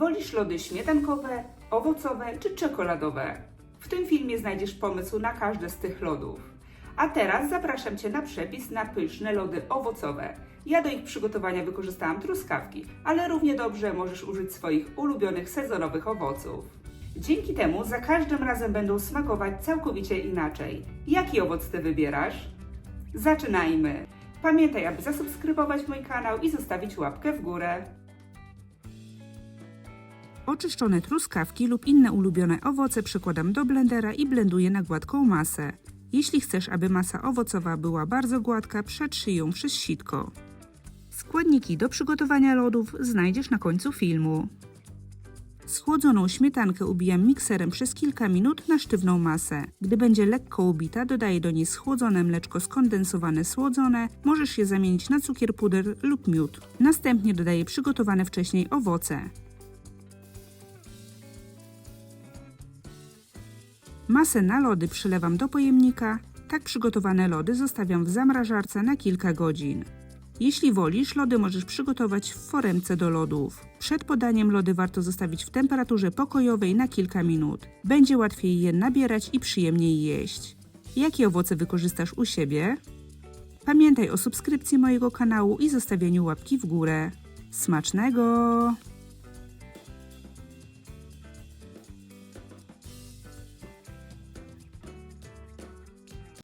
Wolisz lody śmietankowe, owocowe czy czekoladowe? W tym filmie znajdziesz pomysł na każde z tych lodów. A teraz zapraszam Cię na przepis na pyszne lody owocowe. Ja do ich przygotowania wykorzystałam truskawki, ale równie dobrze możesz użyć swoich ulubionych sezonowych owoców. Dzięki temu za każdym razem będą smakować całkowicie inaczej. Jaki owoc Ty wybierasz? Zaczynajmy! Pamiętaj, aby zasubskrybować mój kanał i zostawić łapkę w górę. Oczyszczone truskawki lub inne ulubione owoce przekładam do blendera i blenduję na gładką masę. Jeśli chcesz, aby masa owocowa była bardzo gładka, przetrzyj ją przez sitko. Składniki do przygotowania lodów znajdziesz na końcu filmu. Schłodzoną śmietankę ubijam mikserem przez kilka minut na sztywną masę. Gdy będzie lekko ubita, dodaję do niej schłodzone mleczko skondensowane słodzone. Możesz je zamienić na cukier puder lub miód. Następnie dodaję przygotowane wcześniej owoce. Masę na lody przelewam do pojemnika. Tak przygotowane lody zostawiam w zamrażarce na kilka godzin. Jeśli wolisz, lody możesz przygotować w foremce do lodów. Przed podaniem lody warto zostawić w temperaturze pokojowej na kilka minut. Będzie łatwiej je nabierać i przyjemniej jeść. Jakie owoce wykorzystasz u siebie? Pamiętaj o subskrypcji mojego kanału i zostawieniu łapki w górę. Smacznego!